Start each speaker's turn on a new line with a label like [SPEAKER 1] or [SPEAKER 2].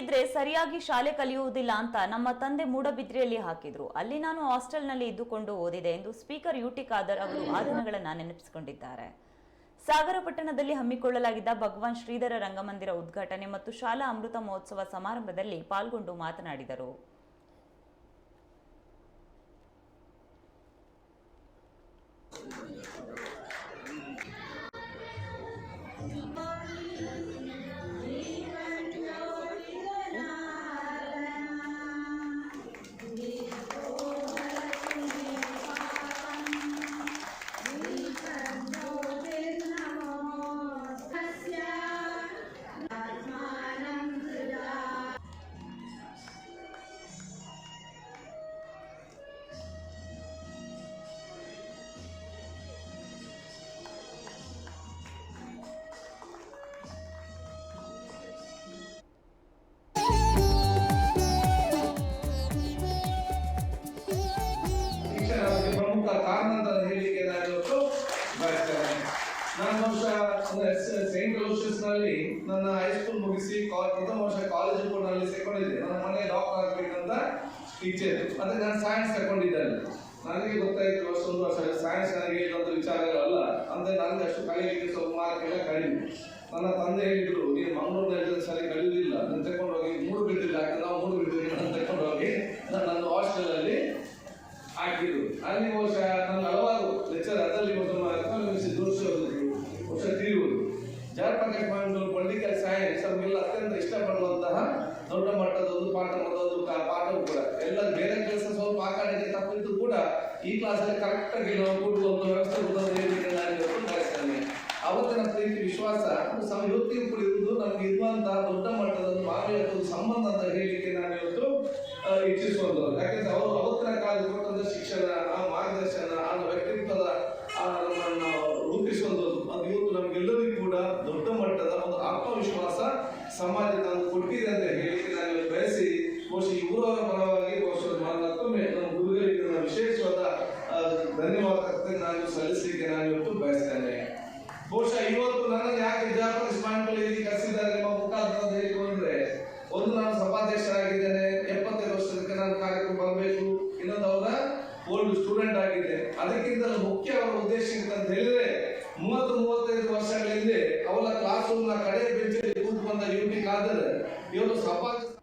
[SPEAKER 1] ಇದ್ರೆ ಸರಿಯಾಗಿ ಶಾಲೆ ಕಲಿಯುವುದಿಲ್ಲ ಅಂತ ನಮ್ಮ ತಂದೆ ಮೂಡಬಿದ್ರಿಯಲ್ಲಿ ಹಾಕಿದ್ರು. ಅಲ್ಲಿ ನಾನು ಹಾಸ್ಟೆಲ್ನಲ್ಲಿ ಇದ್ದುಕೊಂಡು ಓದಿದೆ ಎಂದು ಸ್ಪೀಕರ್ ಯುಟಿ ಖಾದರ್ ಅವರು ಆ ದಿನಗಳನ್ನ ನೆನಪಿಸಿಕೊಂಡಿದ್ದಾರೆ. ಸಾಗರ ಪಟ್ಟಣದಲ್ಲಿ ಹಮ್ಮಿಕೊಳ್ಳಲಾಗಿದ್ದ ಭಗವಾನ್ ಶ್ರೀಧರ ರಂಗಮಂದಿರ ಉದ್ಘಾಟನೆ ಮತ್ತು ಶಾಲಾ ಅಮೃತ ಮಹೋತ್ಸವ ಸಮಾರಂಭದಲ್ಲಿ ಪಾಲ್ಗೊಂಡು ಮಾತನಾಡಿದರು.
[SPEAKER 2] ನಲ್ಲಿ ನನ್ನ ಹೈಸ್ಕೂಲ್ ಮುಗಿಸಿ ಪ್ರಥಮ ವರ್ಷ ಕಾಲೇಜು ಕೂಡ ಅಲ್ಲಿ ಸೇರ್ಕೊಂಡಿದ್ದೆ. ನನ್ನ ಮನೆ ಡಾಕ್ಟರ್ ಆಗ್ಬೇಕಂತ ಇಚ್ಛೆ ಇತ್ತು ಅದೇ ನಾನು ಸೈನ್ಸ್ ತಗೊಂಡಿದ್ದೆ ನನಗೆ ಗೊತ್ತಾಯಿತು ಅಷ್ಟೊಂದು ವರ್ಷ. ಸೈನ್ಸ್ ನನಗೆ ಇದೊಂದು ವಿಚಾರ ಅಲ್ಲ ಅಂದರೆ ನನಗೆ ಅಷ್ಟು ಕಲಿಯಲಿಕ್ಕೆ ಸ್ವಲ್ಪ ಮಾರ್ಕ್ ಎಲ್ಲ ಕಡಿಮೆ. ನನ್ನ ತಂದೆ ಹೇಳಿದ್ರು, ನೀನು ಮಂಗಳೂರಿನಲ್ಲಿ ಸರಿ ಕಲಿಯುವುದಿಲ್ಲ ನಾನು ತಗೊಂಡು ಹೋಗಿ ಮೂರು ಬಿಟ್ಟಿಲ್ಲ ಯಾಕಂದ್ರೆ ನಾವು ಮೂರು ಬಿಡ್ತೀವಿ ನಾನು ತಗೊಂಡು ಹೋಗಿ ನನ್ನ ಹಾಸ್ಟೆಲಲ್ಲಿ ಹಾಕಿದ್ರು. ಅಲ್ಲಿ ವರ್ಷ ನನ್ನ ಹಲವಾರು ಅತ್ಯಂತ ಇಷ್ಟಪಡುವಂತಹ ದೊಡ್ಡ ಮಟ್ಟದ ಒಂದು ಪಾಠ ಮಾಡೋದು ಪಾಠವೂ ಕೂಡ. ಎಲ್ಲ ಬೇರೆ ಕೆಲಸ ಸ್ವಲ್ಪ ಆ ಕಡೆಗೆ ತಪ್ಪಿದ್ದು ಕೂಡ ಈ ಕ್ಲಾಸಲ್ಲಿ ಕರೆಕ್ಟ್ ಆಗಿ ನಾವು ಕೊಡುವ ಒಂದು ವ್ಯವಸ್ಥೆ ಬಯಸ್ತೇನೆ ಅವತ್ತಿನ ಪ್ರೀತಿ, ವಿಶ್ವಾಸ ಸಂಯುಕ್ತಿ ಕೂಡ ಇರುವುದು ನಮ್ಗೆ ಇರುವಂತಹ ದೊಡ್ಡ ಮಟ್ಟದ ಒಂದು ಮಾನವೀಯ ಒಂದು ಸಂಬಂಧ ಅಂತ ಹೇಳಲಿಕ್ಕೆ ನಾನು ಇವತ್ತು ಇಚ್ಛಿಸುವಂಥದ್ದು ಯಾಕಂದ್ರೆ ಅವರು ಅವತ್ತಿನ ಕಾಲದ ಕೊಟ್ಟಂತ ಶಿಕ್ಷಣ, ಆ ಮಾರ್ಗದರ್ಶನ, ಆ ವ್ಯಕ್ತಿತ್ವದ ರೂಪಿಸುವಂಥದ್ದು ಅದು ಇವತ್ತು ನಮಗೆಲ್ಲರಿಗೂ ಕೂಡ ದೊಡ್ಡ ಮಟ್ಟದ ಒಂದು ಆತ್ಮವಿಶ್ವಾಸ ಸಮಾಜ ನಾನು ಕೊಟ್ಟಿದೆ ಅಂತ ಹೇಳಿ ನಾನು ಬಯಸಿ, ಬಹುಶಃ ಇವರವರ ಪರವಾಗಿ ಬಹುಶಃ ಮತ್ತೊಮ್ಮೆ ನಮ್ಮ ಗುರುಗಳಿಗೆ ನನ್ನ ವಿಶೇಷವಾದ ಧನ್ಯವಾದ ನಾನು ಸಲ್ಲಿಸಲಿಕ್ಕೆ ನಾನು ಇವತ್ತು ಬಯಸ್ತೇನೆ. ಬಹುಶಃ ಇವತ್ತು ನನ್ನ ಯಾಕೆ ವಿಜಯಪುರ ಇಲ್ಲಿ ಕರೆಸಿದ್ದಾರೆ ನಿಮ್ಮ ಮುಖಾಂತರ ಹೇಳಿಕೊಂಡ್ರೆ ಒಂದು ನಾನು ಸಭಾಧ್ಯಕ್ಷರಾಗಿದ್ದೇನೆ, ಎಪ್ಪತ್ತೈದು ವರ್ಷದಕ್ಕೆ ನಾನು ಕಾರ್ಯಕ್ರಮ ಬರಬೇಕು, ಇನ್ನೊಂದು ಅವರ ಓಲ್ಡ್ ಸ್ಟೂಡೆಂಟ್ ಆಗಿದೆ ಅದಕ್ಕಿಂತ ಮುಖ್ಯ ಅವರ ಉದ್ದೇಶ ಅಂತ ಹೇಳಿದ್ರೆ ಮೂವತ್ತು, ಮೂವತ್ತೈದು ವರ್ಷಗಳ ಹಿಂದೆ ಅವಳ ಕ್ಲಾಸ್ ರೂಮ್ನ ಕಡೆ ಬೆಂಚಲ್ಲಿ ಕೂತು ಬಂದ ಯು ಟಿ ಖಾದರ್ ಇವರು ಸಭಾ